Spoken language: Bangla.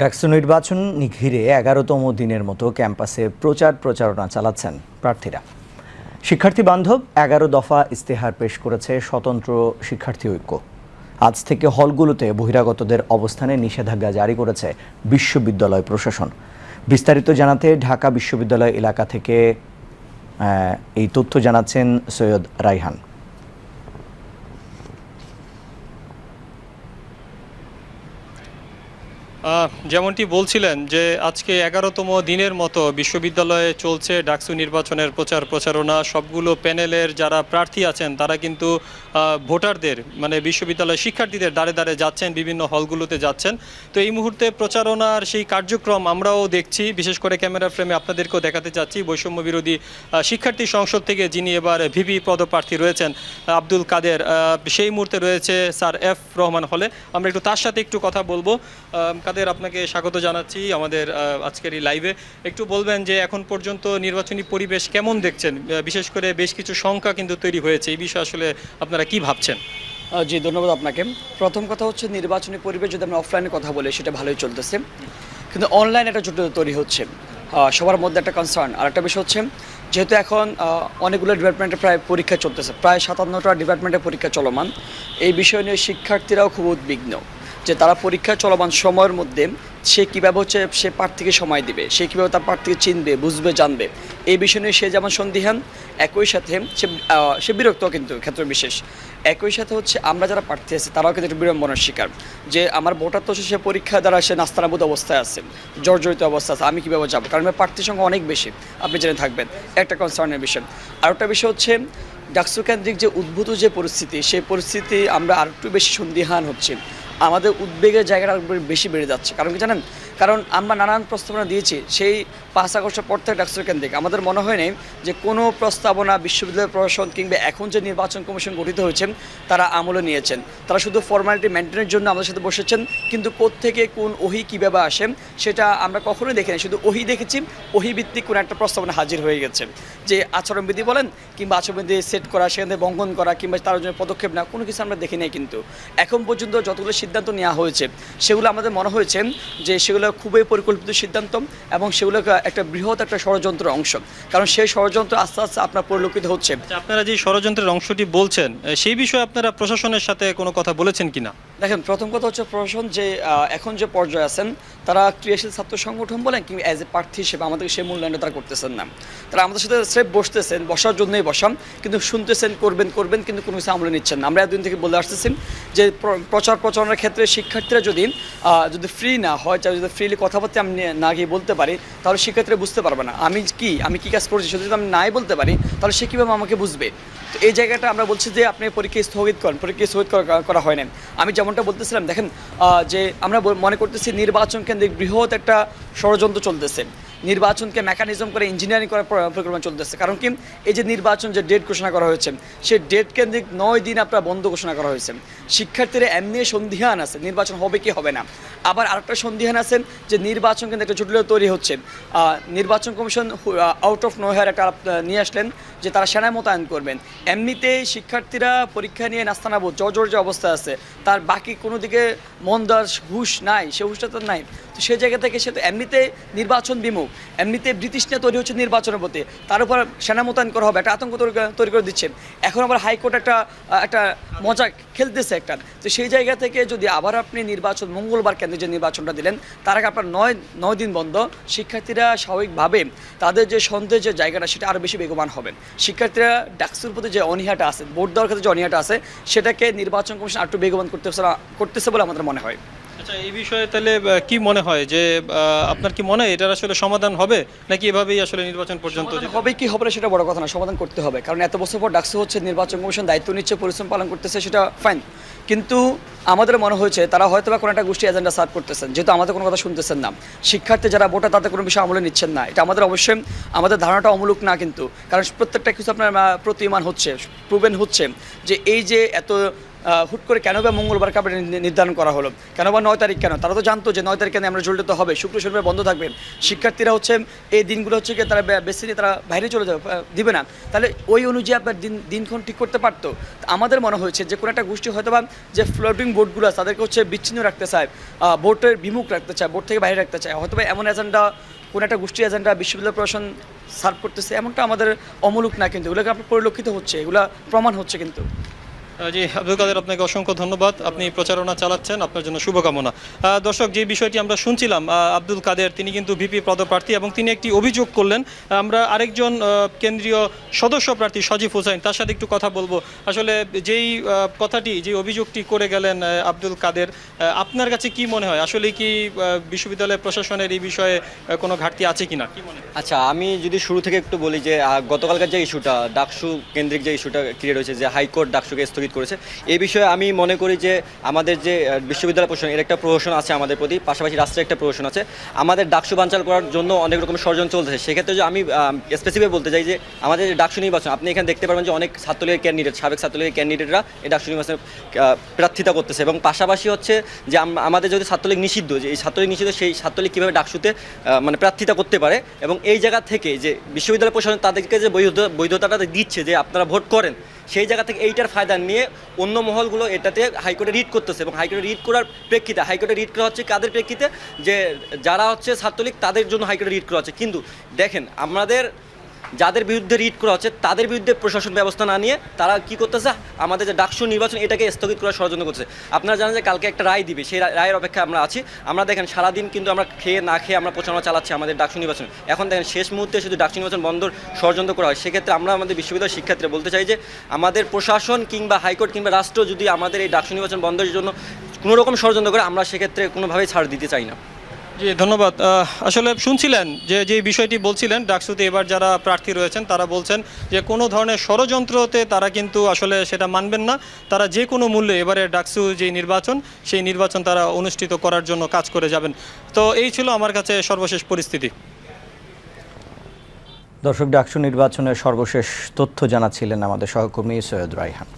ডাকসু নির্বাচন ঘিরে এগারোতম দিনের মতো ক্যাম্পাসে প্রচার প্রচারণা চালাচ্ছেন প্রার্থীরা। শিক্ষার্থী বান্ধব এগারো দফা ইস্তেহার পেশ করেছে স্বতন্ত্র শিক্ষার্থী ঐক্য। আজ থেকে হলগুলোতে বহিরাগতদের অবস্থানে নিষেধাজ্ঞা জারি করেছে বিশ্ববিদ্যালয় প্রশাসন। বিস্তারিত জানাতে ঢাকা বিশ্ববিদ্যালয় এলাকা থেকে এই তথ্য জানাচ্ছেন সৈয়দ রাইহান যেমনটি বলছিলেন যে আজকে এগারোতম দিনের মতো বিশ্ববিদ্যালয়ে চলছে ডাকসু নির্বাচনের প্রচার প্রচারণা। সবগুলো প্যানেলের যারা প্রার্থী আছেন, তারা কিন্তু ভোটারদের মানে বিশ্ববিদ্যালয়ের শিক্ষার্থীদের দাঁড়ে দাঁড়ে যাচ্ছেন, বিভিন্ন হলগুলোতে যাচ্ছেন। তো এই মুহূর্তে প্রচারণার সেই কার্যক্রম আমরাও দেখছি। বিশেষ করে ক্যামেরা ফ্রেমে আপনাদেরকেও দেখাতে চাচ্ছি, বৈষম্য বিরোধী শিক্ষার্থী সংসদ থেকে যিনি এবার ভিপি পদপ্রার্থী রয়েছেন আব্দুল কাদের। সেই মুহূর্তে রয়েছে স্যার এফ রহমান হলে। আমরা একটু তার সাথে একটু কথা বলব। কাদের আপনাকে স্বাগত জানাচ্ছি আমাদের আজকের এই লাইভে একটু বলবেন যে এখন পর্যন্ত নির্বাচনী পরিবেশ কেমন দেখছেন? বিশেষ করে বেশ কিছু সংখ্যা কিন্তু তৈরি হয়েছে। এই বিষয়ে আসলে আপনারা কি ভাবছেন? জি, ধন্যবাদ আপনাকে। প্রথম কথা হচ্ছে নির্বাচনী পরিবেশ যদি আমরা অফলাইনে কথা বলি, সেটা ভালোই চলতেছে। কিন্তু অনলাইনে একটা জটিলতা তৈরি হচ্ছে। সবার মধ্যে একটা কনসার্ন আর একটা বিষয় হচ্ছে, যেহেতু এখন অনেকগুলো ডিপার্টমেন্টে প্রায় পরীক্ষা চলতেছে। প্রায় সাতান্নটা ডিপার্টমেন্টে পরীক্ষা চলমান। এই বিষয় নিয়ে শিক্ষার্থীরাও খুব উদ্বিগ্ন। যে তারা পরীক্ষা চলমান সময়ের মধ্যে সে কীভাবে হচ্ছে সে প্রার্থীকে সময় দিবে, সে কীভাবে তার প্রার্থীকে চিনবে, বুঝবে, জানবে। এই বিষয় নিয়ে সে যেমন সন্দিহান, একই সাথে সে সে বিরক্ত কিন্তু ক্ষেত্র বিশেষ। একই সাথে হচ্ছে আমরা যারা প্রার্থী আছি, তারাও কিন্তু একটু বিড়ম্বনার শিকার। যে আমার ভোটার তো সে পরীক্ষা দ্বারা সে নাস্তানাবুদ অবস্থায় আছে, জর্জরিত অবস্থা আছে, আমি কীভাবে যাব? কারণ প্রার্থীর সংখ্যা অনেক বেশি, আপনি জেনে থাকবেন। একটা কনসার্নের বিষয়। আর একটা বিষয় হচ্ছে ডাকসু কেন্দ্রিক যে উদ্ভূত যে পরিস্থিতি, সেই পরিস্থিতি আমরা আরেকটু বেশি সন্দিহান হচ্ছে। আমাদের উদ্বেগের জায়গাটা বেশি বেড়ে যাচ্ছে। কারণ কি জানেন? কারণ আমরা নানান প্রস্তাবনা দিয়েছি, সেই পাঁচ আগস্টের পর থেকে ডাকসু কেন্দ্রিক। আমাদের মনে হয় নাই যে কোনো প্রস্তাবনা, বিশ্ববিদ্যালয় প্রশাসন কিংবা এখন যে নির্বাচন কমিশন গঠিত হয়েছে, তারা আমলে নিয়েছেন। তারা শুধু ফর্মালিটি মেনটেনের জন্য আমাদের সাথে বসেছেন, কিন্তু থেকে কোন ওহি কীভাবে আসে, সেটা আমরা কখনোই দেখিনি। শুধু ওহি দেখেছি, ওহি ভিত্তিক কোনো একটা প্রস্তাবনা হাজির হয়ে গেছে। যে আচরণবিধি বলেন, কিংবা আচরণবিধি সেট করা, সেখানে বঙ্গন করা, কিংবা তার জন্য পদক্ষেপ না কোনো কিছু আমরা দেখি নাই কিন্তু। এখন পর্যন্ত যতগুলো সিদ্ধান্ত নেওয়া হয়েছে, সেগুলো আমাদের মনে হয়েছে যে সেগুলো খুবই পরিকল্পিত সিদ্ধান্ত এবং সেগুলো একটা বৃহৎ একটা ষড়যন্ত্রের অংশ। কারণ সেই ষড়যন্ত্র আস্তে আস্তে আপনার পরিলক্ষিত হচ্ছে। আচ্ছা, আপনারা যে ষড়যন্ত্রের অংশটি বলছেন সেই বিষয়ে আপনারা প্রশাসনের সাথে কোনো কথা বলেছেন কিনা? দেখেন, প্রথম কথা হচ্ছে প্রশাসন যে এখন যে পর্যায়ে আছেন, তারা ক্রিয়াশীল ছাত্র সংগঠন বলেন কিংবা অ্যাজ এ প্রার্থী হিসেবে আমাদেরকে সেই মূল্যায়নটা তারা করতেছেন না। তারা আমাদের সাথে স্রেফ বসতেছেন, বসার জন্যই বসান কিন্তু শুনতেছেন, করবেন করবেন, কিন্তু কোনো কিছু আমলে নিচ্ছেন না। আমরা এতদিন থেকে বলে আসতেছি যে প্রচার প্রচারণার ক্ষেত্রে শিক্ষার্থীরা যদি যদি ফ্রি না হয় চাই যদি ফ্রিলি কথাবার্তা আমি না গিয়ে বলতে পারি, তাহলে শিক্ষার্থীরা বুঝতে পারবে না। আমি কি? আমি কি কাজ করছি? সেটা যদি আমি নাই বলতে পারি, তাহলে সে কীভাবে আমাকে বুঝবে? তো এই জায়গাটা আমরা বলছি যে, আপনি পরীক্ষা স্থগিত করেন। পরীক্ষা স্থগিত করা- হয় না আমি যেমনটা বলতেছিলাম দেখেন যে আমরা মনে করতেছি নির্বাচন কেন্দ্রিক বৃহৎ একটা ষড়যন্ত্র চলতেছে। নির্বাচনকে মেকানিজম করে ইঞ্জিনিয়ারিং করার প্র- পরিকল্পনা চলতেছে। কারণ কি? এই যে নির্বাচন যে ডেট ঘোষণা করা হয়েছে, সেই ডেট কেন্দ্রিক নয় দিন আপনার বন্ধ ঘোষণা করা হয়েছে। শিক্ষার্থীরা এমনি সন্ধিহান আছে, নির্বাচন হবে কি হবে না। আবার আরেকটা সন্দিহান আছেন যে নির্বাচন কেন্দ্রে একটা জটিলতা তৈরি হচ্ছে। নির্বাচন কমিশন আউট অফ নোহেয়ার একটা নিয়ে আসলেন যে তারা সেনা মোতায়েন করবেন। এমনিতেই শিক্ষার্থীরা পরীক্ষা নিয়ে নাস্তানাবো জর্জর যে অবস্থা আছে, তার বাকি কোনো দিকে মন দেওয়ার হুশ নাই, সে হুশটা তো নাই। তো সেই জায়গা থেকে সে তো এমনিতে নির্বাচন বিমুখ, এমনিতে ব্রিটিশটা তৈরি হচ্ছে নির্বাচনের প্রতি। তার উপর সেনা মোতায়েন করা হবে, একটা আতঙ্ক তৈরি করে- দিচ্ছে। এখন আবার হাইকোর্ট একটা একটা মজা খেলতেছে একটা। তো সেই জায়গা থেকে যদি আবার আপনি নির্বাচন, মঙ্গলবার কেন্দ্রে যে নির্বাচনটা দিলেন, তার আগে আপনার নয় নয় দিন বন্ধ। শিক্ষার্থীরা স্বাভাবিকভাবে তাদের যে সন্দেহ যে জায়গাটা, সেটা আরও বেশি বেগবান হবেন শিক্ষার্থীরা ডাকসুর প্রতি যে অনীহাটা আছে, ভোট দেওয়ার ক্ষেত্রে যে অনীহাটা আছে, সেটাকে নির্বাচন কমিশন আরেকটু বেগবান করতেছে করতেছে বলে আমাদের মনে হয়। আচ্ছা এই বিষয়ে তাহলে কি মনে হয় যে আপনার কি মনে হয় এটার আসলে সমাধান হবে? নাকি এভাবেই আসলে নির্বাচন পর্যন্ত হবে কি হবে না সেটা বড় কথা না সমাধান করতে হবে। কারণ এত বছর পর ডাকসু হচ্ছে নির্বাচন কমিশন দায়িত্ব নিচ্ছে পরিশ্রম পালন করতেছে সেটা ফাইন কিন্তু আমাদের মনে হয়েছে তারা হয়তো বা কোনো একটা গোষ্ঠী এজেন্ডা সার্ভ করতেছেন যেহেতু আমাদের কোনো কথা শুনতেছেন না। শিক্ষার্থী যারা ভোটার তাদের কোনো বিষয় আমলে নিচ্ছেন না। এটা আমাদের অবশ্যই আমাদের ধারণাটা অমূলক না কিন্তু। কারণ প্রত্যেকটা কিছু আপনার প্রতিমান হচ্ছে প্রুভেন হচ্ছে যে এই যে এত হুট করে কেন বা মঙ্গলবার কাপড় নির্ধারণ করা হলো? কেন বা নয় তারিখ কেন? তারা তো জানতো যে নয় তারিখ কেন আমরা জড়িত হবে। শুক্র শনিবার বন্ধ থাকবে। শিক্ষার্থীরা হচ্ছে এই দিনগুলো হচ্ছে কি তারা বে- বেছে নিয়ে তারা বাইরে চলে যাবে দিবে না। তাহলে ওই অনুযায়ী আপনার দিন দিনক্ষণ ঠিক করতে পারতো? আমাদের মনে হয়েছে যে কোনো একটা গোষ্ঠী হয়তো বা যে ফ্লোটিং বোর্ডগুলো আছে, তাদেরকে হচ্ছে বিচ্ছিন্ন রাখতে চায় বোর্ডের বিমুখ রাখতে চায়, বোর্ড থেকে বাইরে রাখতে চায়। হয়তো বা এমন এজেন্ডা কোনো একটা গোষ্ঠী এজেন্ডা বিশ্ববিদ্যালয় প্রশাসন সার্ভ করতেছে, এমনটা আমাদের অমূলক না কিন্তু। এগুলোকে আপনার পরিলক্ষিত হচ্ছে, এগুলা প্রমাণ হচ্ছে কিন্তু। জি, আব্দুল কাদের, আপনাকে অসংখ্য ধন্যবাদ। আপনি প্রচারণা চালাচ্ছেন, আপনার জন্য শুভকামনা। দর্শক, যে বিষয়টি আমরা শুনছিলাম আব্দুল কাদের, তিনি কিন্তু ভিপি পদপ্রার্থী এবং তিনি একটি অভিযোগ করলেন আমরা আরেকজন কেন্দ্রীয় সদস্য প্রার্থী সজীব হোসেন, তার সাথে একটু কথা বলব। আসলে যেই কথাটি যে অভিযোগটি করে গেলেন আব্দুল কাদের আপনার কাছে কি মনে হয়? আসলে কি বিশ্ববিদ্যালয় প্রশাসনের এই বিষয়ে কোনো ঘাটতি আছে কিনা? কি মনে আচ্ছা আমি যদি শুরু থেকে একটু বলি যে গতকালকার যে ইস্যুটা, ডাকসু কেন্দ্রিক যে ইস্যুটা, ক্রিয়েট হয়েছে, যে হাইকোর্ট ডাকসুকে স্থগিত করেছে। এই বিষয়ে আমি মনে করি যে আমাদের যে বিশ্ববিদ্যালয় প্রশাসন, এর একটা প্রহসন আছে আমাদের প্রতি, পাশাপাশি রাষ্ট্রের একটা প্রহসন আছে। আমাদের ডাকসু বাঞ্চাল করার জন্য অনেক রকম ষড়যন্ত্র চলতেছে। সেক্ষেত্রে যে আমি স্পেসিফিক বলতে চাই যে, আমাদের যে ডাকসু নির্বাচন, আপনি এখানে দেখতে পারবেন যে অনেক ছাত্রলীগের ক্যান্ডিডেট সাবেক ছাত্রলীগের ক্যান্ডিডেটরা এই ডাকসু নির্বাচনে প্রার্থিতা করতেছে। এবং পাশাপাশি হচ্ছে যে আমাদের যদি ছাত্রলীগ নিষিদ্ধ, যে এই ছাত্রলীগ নিষিদ্ধ, সেই ছাত্রলীগ কীভাবে ডাকসুতে মানে প্রার্থিতা করতে পারে? এবং এই জায়গা থেকে যে বিশ্ববিদ্যালয় প্রশাসন তাদেরকে যে বৈধ বৈধতাটা দিচ্ছে যে আপনারা ভোট করেন সেই জায়গা থেকে এইটার ফায়দা নিয়ে অন্য মহলগুলো এটাতে হাইকোর্টে রিট করতেছে এবং হাইকোর্টে রিট করার প্রেক্ষিতে, হাইকোর্টে রিট করা হচ্ছে কাদের প্রেক্ষিতে? যে যারা হচ্ছে ছাত্রলীগ, তাদের জন্য হাইকোর্টে রিট করা হচ্ছে। কিন্তু দেখেন, আমাদের যাদের বিরুদ্ধে রিট করা হচ্ছে, তাদের বিরুদ্ধে প্রশাসন ব্যবস্থা না নিয়ে তারা কি করতেছে? আমাদের যে ডাকসু নির্বাচন, এটাকে স্থগিত করার ষড়যন্ত্র করছে। আপনারা জানেন যে কালকে একটা রায় দিবে, সেই রায়ের অপেক্ষায় আমরা আছি। আমরা দেখেন, সারাদিন কিন্তু আমরা খেয়ে না খেয়ে আমরা প্রচারণা চালাচ্ছি আমাদের ডাকসু নির্বাচন। এখন দেখেন, শেষ মুহূর্তে শুধু ডাকসু নির্বাচন বন্ধর ষড়যন্ত্র করা হয়। সেক্ষেত্রে আমরা আমাদের বিশ্ববিদ্যালয় শিক্ষার্থীরা বলতে চাই যে, আমাদের প্রশাসন কিংবা হাইকোর্ট কিংবা রাষ্ট্র যদি আমাদের এই ডাকসু নির্বাচন বন্ধের জন্য কোনো রকম ষড়যন্ত্র করে, আমরা সেক্ষেত্রে কোনোভাবেই ছাড় দিতে চাই না। ধন্যবাদ। আসলে শুনছিলেন যে যে বিষয়টি বলছিলেন, ডাকসুতে এবার যারা প্রার্থী রয়েছেন, তারা বলছেন যে, কোনো ধরনের ষড়যন্ত্রতে তারা কিন্তু আসলে সেটা মানবেন না। তারা যে কোনো মূল্যে এবারে ডাকসু যে নির্বাচন, সেই নির্বাচন তারা অনুষ্ঠিত করার জন্য কাজ করে যাবেন। তো এই ছিল আমার কাছে সর্বশেষ পরিস্থিতি। দর্শক, ডাকসু নির্বাচনের সর্বশেষ তথ্য জানাচ্ছিলেন আমাদের সহকর্মী সৈয়দ রাইহান